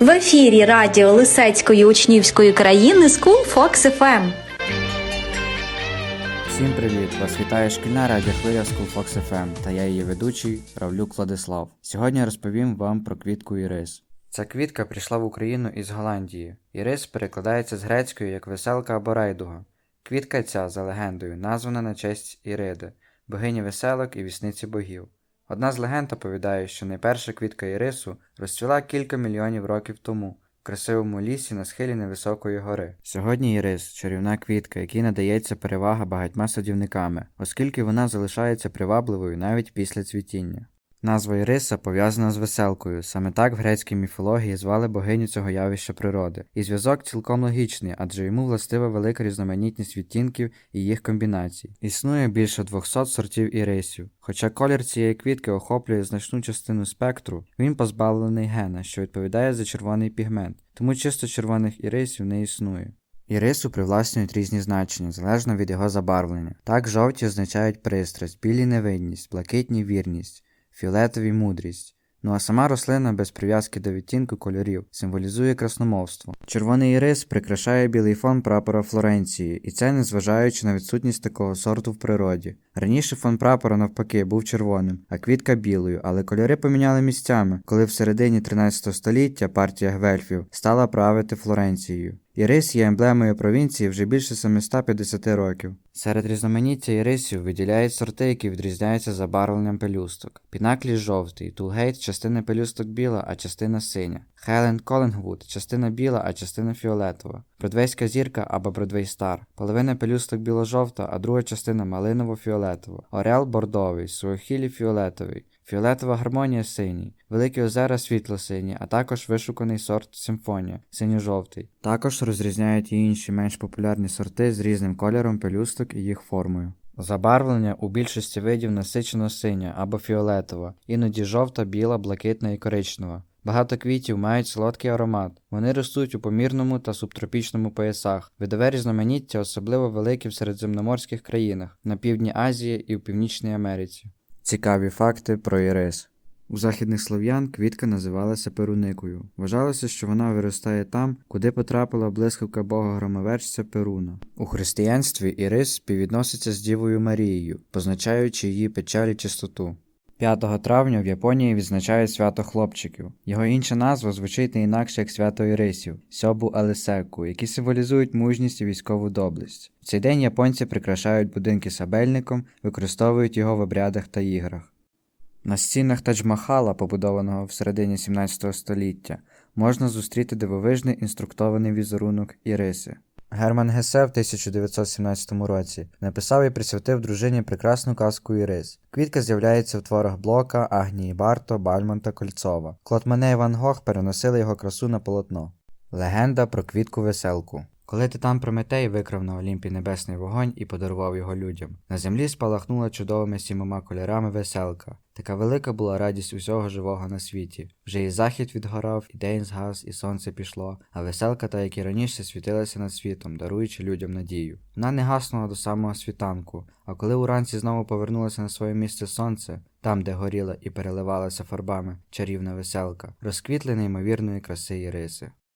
В ефірі радіо Лисецької учнівської країни School Fox FM. Всім привіт! Вас вітає шкільна радіохвиля School Fox FM та я її ведучий Равлюк Владислав. Сьогодні розповім вам про квітку ірис. Ця квітка прийшла в Україну із Голландії. Ірис перекладається з грецької як веселка або райдуга. Квітка ця, за легендою, названа на честь Іриди, богині веселок і вісниці богів. Одна з легенд оповідає, що найперша квітка ірису розцвіла кілька мільйонів років тому в красивому лісі на схилі невисокої гори. Сьогодні ірис чарівна квітка, якій надається перевага багатьма садівниками, оскільки вона залишається привабливою навіть після цвітіння. Назва Іриса пов'язана з веселкою, саме так в грецькій міфології звали богиню цього явища природи. І зв'язок цілком логічний, адже йому властива велика різноманітність відтінків і їх комбінацій. Існує більше 200 сортів ірисів. Хоча колір цієї квітки охоплює значну частину спектру, він позбавлений гена, що відповідає за червоний пігмент, тому чисто червоних ірисів не існує. Ірису привласнюють різні значення, залежно від його забарвлення. Так жовті означають пристрасть, білі невинність, блакитні вірність, фіолетові мудрість. Ну а сама рослина без прив'язки до відтінку кольорів символізує красномовство. Червоний ірис прикрашає білий фон прапора Флоренції, і це незважаючи на відсутність такого сорту в природі. Раніше фон прапора навпаки був червоним, а квітка білою, але кольори поміняли місцями, коли в середині 13 століття партія гвельфів стала правити Флоренцією. Ірис є емблемою провінції вже більше 750 років. Серед різноманіття ірисів виділяють сорти, які відрізняються забарвленням пелюсток. Пінаклі жовтий, Тулгейт частина пелюсток біла, а частина синя. Хелен Колінгвуд частина біла, а частина фіолетова. Бродвейська зірка або Бродвей Стар. Половина пелюсток біло-жовта, а друга частина малиново-фіолетова. Орел бордовий, суохілі фіолетовий. Фіолетова гармонія синій, великі озера світло-сині, а також вишуканий сорт симфонія, синьо-жовтий. Також розрізняють і інші менш популярні сорти з різним кольором пелюсток і їх формою. Забарвлення у більшості видів насичено синя або фіолетова, іноді жовта, біла, блакитна і коричнева. Багато квітів мають солодкий аромат. Вони ростуть у помірному та субтропічному поясах. Видове різноманіття особливо велике в середземноморських країнах, на півдні Азії і в Північній Америці. Цікаві факти про ірис. У західних слов'ян квітка називалася перуникою. Вважалося, що вона виростає там, куди потрапила блискавка бога громовержця Перуна. У християнстві ірис співвідноситься з Дівою Марією, позначаючи її печаль і чистоту. 5 травня в Японії відзначають свято хлопчиків. Його інша назва звучить не інакше як свято Ірисів Сьобу Алесеку, які символізують мужність і військову доблесть. В цей день японці прикрашають будинки сабельником, використовують його в обрядах та іграх. На стінах Тадж-Махала, побудованого в середині 17 століття, можна зустріти дивовижний інструктований візерунок Іриси. Герман Гесе в 1917 році написав і присвятив дружині прекрасну казку Ірис. Квітка з'являється в творах Блока, Агнії Барто, Бальмонта Кольцова. Клод і Ван Гог переносили його красу на полотно. Легенда про квітку веселку. Коли титан Прометей викрав на Олімпі небесний вогонь і подарував його людям, на землі спалахнула чудовими сімома кольорами веселка. Така велика була радість усього живого на світі. Вже і захід відгорав, і день згас, і сонце пішло, а веселка, та як і раніше, світилася над світом, даруючи людям надію. Вона не гаснула до самого світанку, а коли уранці знову повернулося на своє місце сонце, там, де горіла і переливалася фарбами чарівна веселка, розквітли неймовірної краси і риси.